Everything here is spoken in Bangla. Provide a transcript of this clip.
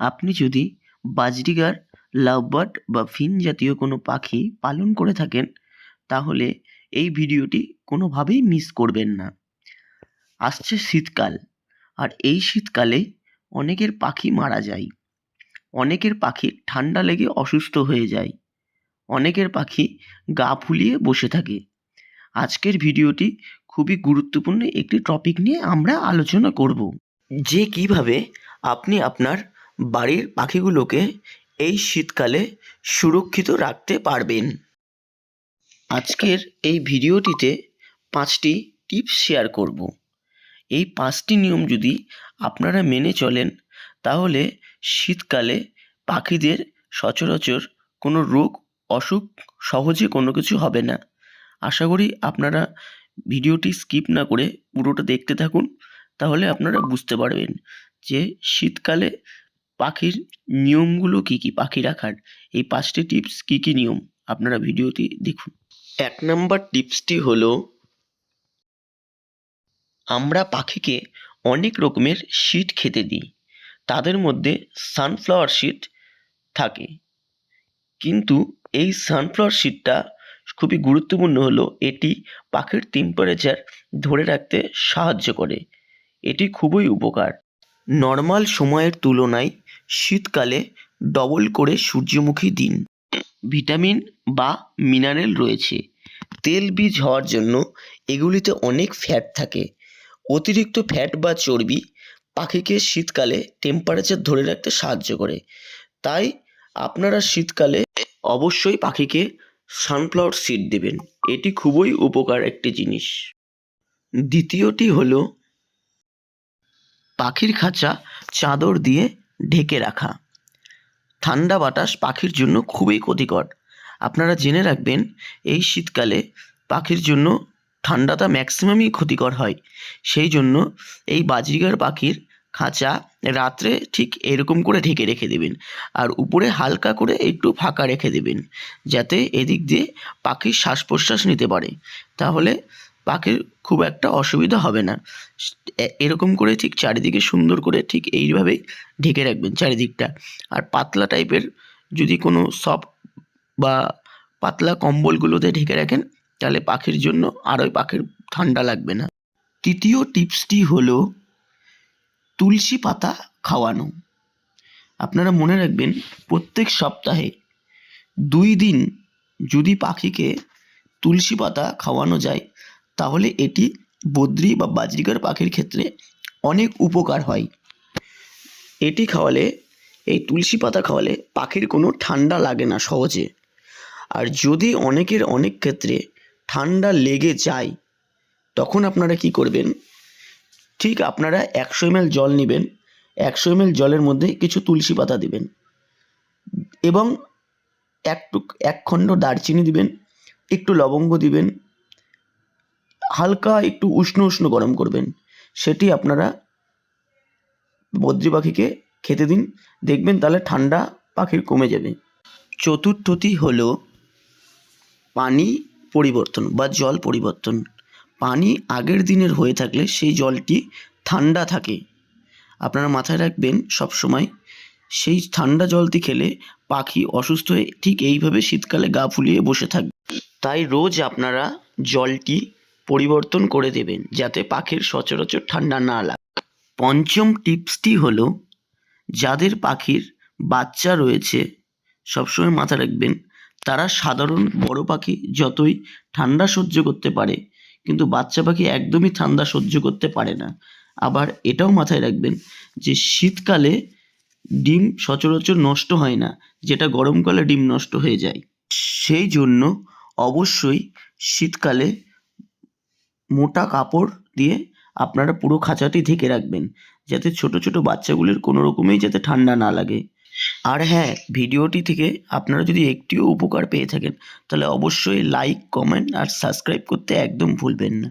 আপনি যদি বাজরিগার, লাভবার্ড বা ফিন জাতীয় কোনো পাখি পালন করে থাকেন, তাহলে এই ভিডিওটি কোনোভাবেই মিস করবেন না। আসছে শীতকাল, আর এই শীতকালে অনেকের পাখি মারা যায়। অনেকের পাখি ঠান্ডা লেগে অসুস্থ হয়ে যায়। অনেকের পাখি গা ফুলিয়ে বসে থাকে। আজকের ভিডিওটি খুবই গুরুত্বপূর্ণ একটি টপিক নিয়ে আমরা আলোচনা করব। যে কীভাবে আপনি আপনার বাড়ির পাখিগুলোকে এই শীতকালে সুরক্ষিত রাখতে পারবেন। আজকের এই ভিডিওটিতে পাঁচটি টিপস শেয়ার করব। এই পাঁচটি নিয়ম যদি আপনারা মেনে চলেন, তাহলে শীতকালে পাখিদের সচরাচর কোনো রোগ, অসুখ সহজে কোনো কিছু হবে না। আশা করি আপনারা ভিডিওটি স্কিপ না করে পুরোটা দেখতে থাকুন, তাহলে আপনারা বুঝতে পারবেন যে শীতকালে পাখির নিয়মগুলো কী কী? পাখি রাখার এই পাঁচটি টিপস কী কী নিয়ম? আপনারা ভিডিওটি দেখুন। এক নম্বর টিপসটি হলো, আমরা পাখিকে অনেক রকমের সিড খেতে দিই। তাদের মধ্যে সানফ্লাওয়ার সিড থাকে। কিন্তু এই সানফ্লাওয়ার সিডটা খুবই গুরুত্বপূর্ণ হলো, এটি পাখির টেম্পারেচার ধরে রাখতে সাহায্য করে। এটি খুবই উপকার। নর্মাল সময়ের তুলনায় শীতকালে ডবল করে সূর্যমুখী দিন। ভিটামিন বা মিনারেল রয়েছে। তেল বীজ হওয়ার জন্য এগুলিতে অনেক ফ্যাট থাকে। অতিরিক্ত ফ্যাট বা চর্বি পাখিকে শীতকালে টেম্পারেচার ধরে রাখতে সাহায্য করে। তাই আপনারা শীতকালে অবশ্যই পাখিকে সানফ্লাওয়ার সিড দেবেন। এটি খুবই উপকার একটি জিনিস। দ্বিতীয়টি হলো পাখির খাঁচা চাদর দিয়ে ঢেকে রাখা। ঠান্ডা বাতাস পাখির জন্য খুবই ক্ষতিকর। আপনারা জেনে রাখবেন, এই শীতকালে পাখির জন্য ঠান্ডাটা ম্যাক্সিমামই ক্ষতিকর হয়। সেই জন্য এই বাজরিগার পাখির খাঁচা রাত্রে ঠিক এরকম করে ঢেকে রেখে দেবেন আর উপরে হালকা করে একটু ফাঁকা রেখে দেবেন, যাতে এদিক দিয়ে পাখির শ্বাস প্রশ্বাস নিতে পারে। তাহলে পাখির খুব একটা অসুবিধা হবে না। এরকম করে ঠিক চারিদিকে সুন্দর করে ঠিক এইভাবেই ঢেকে রাখবেন চারিদিকটা। আর পাতলা টাইপের যদি কোনো সফট বা পাতলা কম্বলগুলোতে ঢেকে রাখেন, তাহলে পাখির জন্য আরও পাখির ঠান্ডা লাগবে না। তৃতীয় টিপসটি হলো তুলসী পাতা খাওয়ানো। আপনারা মনে রাখবেন প্রত্যেক সপ্তাহে দুই দিন যদি পাখিকে তুলসী পাতা খাওয়ানো যায় তাহলে এটি বদ্রি বা বাজরিকার পাখির ক্ষেত্রে অনেক উপকার হয়। এটি খাওয়ালে, এই তুলসী পাতা খাওয়ালে পাখির কোনো ঠান্ডা লাগে না সহজে। আর যদি অনেকের অনেক ক্ষেত্রে ঠান্ডা লেগে যায়, তখন আপনারা কি করবেন? ঠিক আপনারা একশো এমএল জল নেবেন, একশো এমএল জলের মধ্যে কিছু তুলসী পাতা দিবেন এবং একটু, এক খণ্ড দারচিনি দিবেন, একটু লবঙ্গ দিবেন হালকা একটু উষ্ণ উষ্ণ গরম করবেন। সেটি আপনারা বদ্রি পাখিকে খেতে দিন। দেখবেন তাহলে ঠান্ডা পাখির কমে যাবে। চতুর্থটি হলো পানি পরিবর্তন বা জল পরিবর্তন। পানি আগের দিনের হয়ে থাকলে সেই জলটি ঠান্ডা থাকে। আপনারা মাথায় রাখবেন সব সময় সেই ঠান্ডা জলটি খেলে পাখি অসুস্থ হয়ে ঠিক এইভাবে শীতকালে গা ফুলিয়ে বসে থাকবে। তাই রোজ আপনারা জলটি পরিবর্তন করে দেবেন যাতে পাখির সচরাচর ঠান্ডা না লাগে। পঞ্চম টিপসটি হলো, যাদের পাখির বাচ্চা রয়েছে, সবসময় মাথা রাখবেন। তারা সাধারণ বড় পাখি যতই ঠান্ডা সহ্য করতে পারে, কিন্তু বাচ্চা পাখি একদমই ঠান্ডা সহ্য করতে পারে না। আবার এটাও মাথায় রাখবেন যে, শীতকালে ডিম সচরাচর নষ্ট হয় না, যেটা গরমকালে ডিম নষ্ট হয়ে যায়। সেই জন্য অবশ্যই শীতকালে মোটা কাপড় দিয়ে আপনারা পুরো খাঁচাটি ঢেকে রাখবেন, যাতে ছোট ছোট বাচ্চাগুলির কোনো রকমেই যাতে ঠান্ডা না লাগে। আর হ্যাঁ ভিডিওটি থেকে আপনারা যদি একটিও উপকার পেয়ে থাকেন, তাহলে অবশ্যই লাইক, কমেন্ট আর সাবস্ক্রাইব করতে একদম ভুলবেন না।